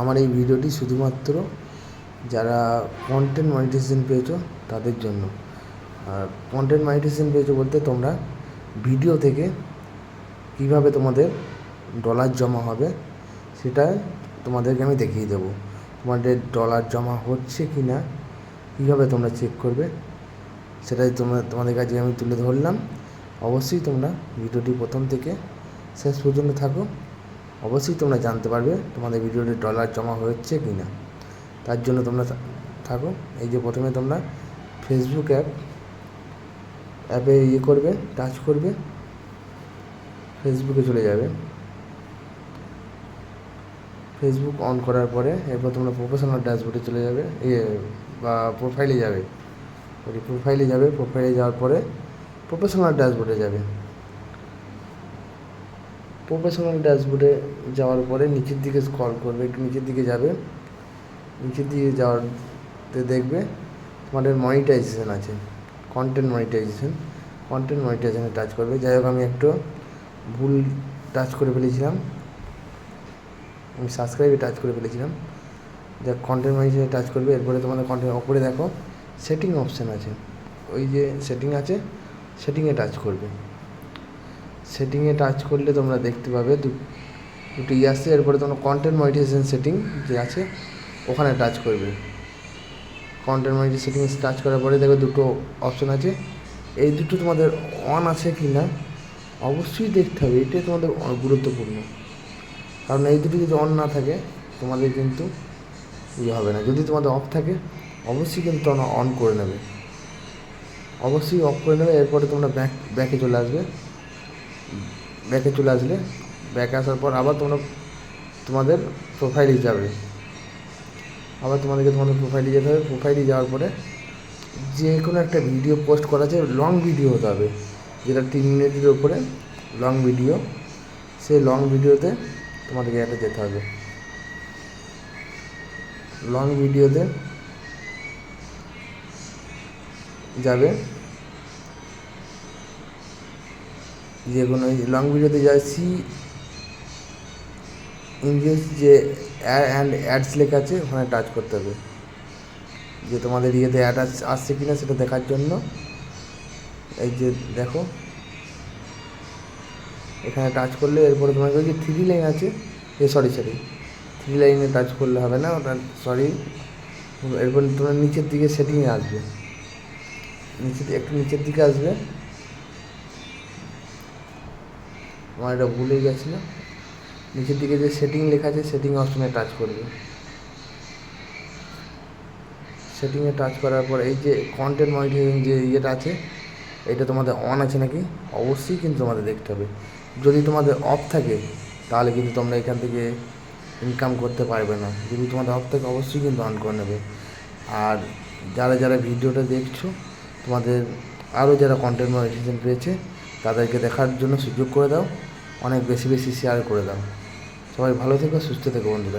আমার এই ভিডিওটি শুধুমাত্র যারা কন্টেন্ট মনিটাইজেশন পেয়েছ তাদের জন্য। আর কন্টেন্ট মনিটাইজেশন পেয়েছ বলতে তোমরা ভিডিও থেকে কীভাবে তোমাদের ডলার জমা হবে সেটা তোমাদেরকে আমি দেখিয়ে দেবো। তোমাদের ডলার জমা হচ্ছে কি না কীভাবে তোমরা চেক করবে, সেটাই তোমরা তোমাদের কাছে আমি তুলে ধরলাম। অবশ্যই তোমরা ভিডিওটি প্রথম থেকে শেষ পর্যন্ত থাকো। অবশ্যই তোমরা জানতে পারবে তোমাদের ভিডিওতে ডলার জমা হচ্ছে কি না তার জন্য তোমরা থাকো। এই যে প্রথমে তোমরা ফেসবুক অ্যাপ অ্যাপে ইয়ে করবে টাচ করবে ফেসবুকে চলে যাবে। ফেসবুক অন করার পরে এরপর তোমরা প্রফেশনাল ড্যাশবোর্ডে চলে যাবে ইয়ে বা প্রোফাইলে যাবে। প্রোফাইলে যাবে প্রোফাইলে যাওয়ার পরে প্রফেশনাল ড্যাশবোর্ডে যাবে। প্রফেশনাল ড্যাশবোর্ডে যাওয়ার পরে নিচের দিকে স্ক্রল করবে, একটু নিচের দিকে যাবে। নিচের দিকে যাওয়াতে দেখবে তোমাদের মনিটাইজেশন আছে কন্টেন্ট মনিটাইজেশন কন্টেন্ট মনিটাইজেশনে টাচ করবে। যাই হোক, আমি একটু ভুল টাচ করে ফেলেছিলাম। আমি সাবস্ক্রাইবে টাচ করে ফেলেছিলাম। যা কন্টেন্ট মনিটাইজেশনে টাচ করবে, এরপরে তোমাদের কন্টেন্ট ওপরে দেখো সেটিং অপশান আছে। ওই যে সেটিং আছে সেটিংয়ে টাচ করবে। সেটিংয়ে টাচ করলে তোমরা দেখতে পাবে দুটো ই আসছে। এরপরে তোমরা কন্টেন্ট মনিটাইজেশন সেটিং যে আছে, ওখানে টাচ করবে। কন্টেন্ট মনিটাইজেশন সেটিংয়ে টাচ করার পরে দেখবে দুটো অপশন আছে। এই দুটো তোমাদের অন আছে কি না, অবশ্যই দেখতে হবে। এটাই তোমাদের গুরুত্বপূর্ণ। কারণ এই দুটো যদি অন না থাকে, তোমাদের কিন্তু ইয়ে হবে না। যদি তোমাদের অফ থাকে, অবশ্যই কিন্তু অন করে নেবে। অবশ্যই অফ করে নেবে। এরপরে তোমরা ব্যাক ব্যাকে চলে আসবে। ব্যাকে চলে আসলে। ব্যাকে আসার পর আবার তোমরা তোমাদের প্রোফাইলে যাবে। আবার তোমাদেরকে তোমাদের প্রোফাইলে যেতে হবে। প্রোফাইলে যাওয়ার পরে যে কোনো একটা ভিডিও পোস্ট করা আছে লং ভিডিও হতে হবে। যেটা তিন মিনিটের উপরে লং ভিডিও সেই লং ভিডিওতে তোমাদেরকে একটা যেতে হবে। লং ভিডিওতে যাবে। যে কোনো লং ভিডিওতে যায় সি ইংলিশ যে অ্যান্ড অ্যাডস লেখা আছে, ওখানে টাচ করতে হবে। যে তোমাদের ইয়েতে অ্যাড আসছে কি না সেটা দেখার জন্য। এই যে দেখো, এখানে টাচ করলে এরপরে ওই যে থ্রি লাইন আছে। এ সরি সরি থ্রি লাইনে টাচ করলে হবে না, ওটা সরি এরপর তোমার নিচের দিকে সেটিংয়ে আসবে। নিচে একটু নিচের দিকে আসবে। আমার এটা ভুলে গেছিল নিচের দিকে যে সেটিং লেখা আছে সেটিং অপশনে টাচ করবে। সেটিংয়ে টাচ করার পর এই যে কন্টেন্ট মনিটরিং যে ইয়েটা আছে, এটা তোমাদের অন আছে নাকি? অবশ্যই কিন্তু তোমাদের দেখতে হবে। যদি তোমাদের অফ থাকে, তাহলে কিন্তু তোমরা এখান থেকে ইনকাম করতে পারবে না। যদি তোমাদের অফ থাকে, অবশ্যই কিন্তু অন করে নেবে। আর যারা যারা ভিডিওটা দেখছ, তোমাদের আরও যারা কন্টেন্ট মনিটাইজেশন পেয়েছে তাদেরকে দেখার জন্য সুযোগ করে দাও। অনেক বেশি বেশি শেয়ার করে দাও। সবাই ভালো থেকো, সুস্থ থেকো বন্ধুরা।